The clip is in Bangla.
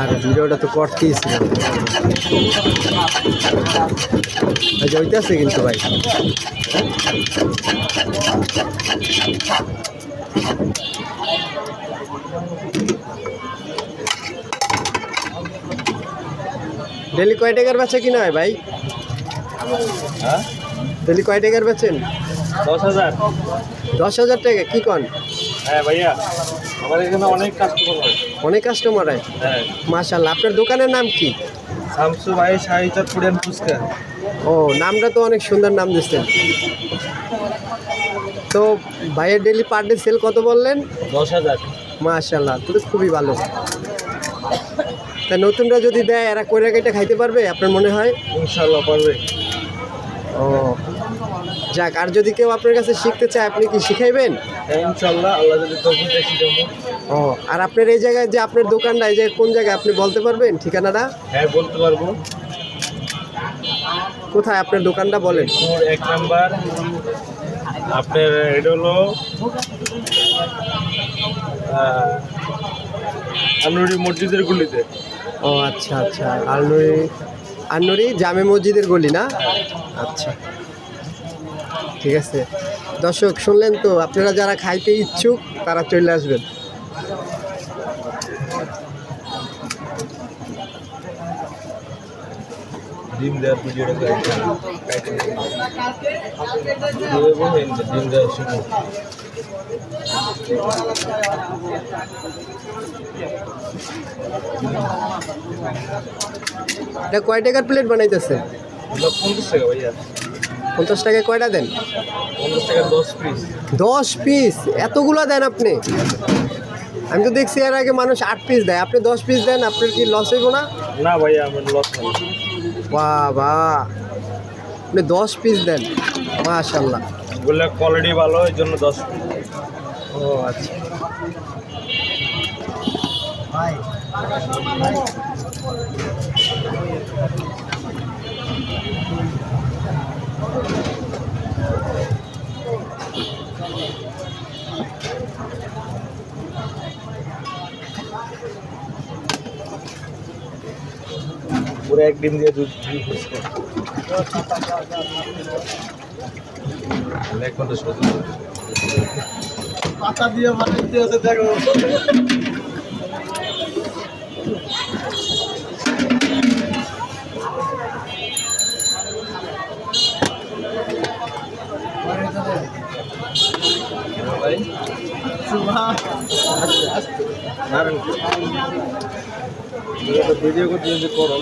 আর ভিডিওটা তো করতেই ছিল ভাই জইতেছে কিন্তু ভাই। ডেলি কয় টাকার বেচা কিনা হয় ভাই? হ্যাঁ? ডেলি কয় টাকার বেচেন? দশ হাজার। দশ হাজার টাকা কি কন? হ্যাঁ ভাইয়া। আমার এখানে অনেক কাস্টমার হয় অনেক কাস্টমার হয় হ্যাঁ। মাশাল্লাহ আপনার দোকানের নাম কি? শামসু ভাই ফুচকা। ও নামটা তো অনেক সুন্দর নাম দিচ্ছেন তো ভাইয়ের ডেলি পার ডে সেল কত বললেন? দশ হাজার। মাশাল্লাহ তো তো খুবই ভালো। তা নতুনরা যদি দেয় এরা কইরা কেটে খাইতে পারবে আপনার মনে হয়? ইনশাল্লাহ পারবে। ও যাক আর যদি কেউ আপনার কাছে শিখতে চায় আপনি কি শিখাইবেন? হ্যাঁ ইনশাল্লাহ আল্লাহ যদি ও আর আপনার এই জায়গায় যে আপনার দোকানটা এই জায়গায় কোন জায়গায় আপনি বলতে পারবেন ঠিকানাটা? হ্যাঁ বলতে পারব। কোথায় আপনার দোকানটা বলেন? এক নাম্বার। আপনার এটা হলো আহ, আনুরি মসজিদের গুলিতে। ও আচ্ছা আচ্ছা আলনুরি আলনুরি জামে মসজিদের গলি না? আচ্ছা। ঠিক আছে। দর্শক শুনলেন তো আপনারা যারা খাইতে ইচ্ছুক তারা চলে আসবেন। ডিম দেওয়ার ভিডিওটা ডিম দেওয়ার শুরু এটা কয় টাকার প্লেট বানাইতেছে? পঞ্চাশ টাকা ভাইয়া। পঞ্চাশ টাকায় কয়টা দেন? পঞ্চাশ টাকা দশ পিস দশ পিস এতগুলো দেন আপনি? আমি তো দেখছি এর আগে মানুষ আট পিস দেয়। আপনি দশ পিস দেন আপনার কি লস হইব না? না ভাইয়া আমার লস হবে বাহ আপনি দশ পিস দেন। মাশাল্লাহ বললে কোয়ালিটি ভালো এই জন্য দশ পিস ও আচ্ছা। পুরো এক ডিম দিয়ে দুধ এক ঘণ্টা পাতা দিয়ে বানাইতে আছে দেখো। ভাই। ভিডিও করতে করো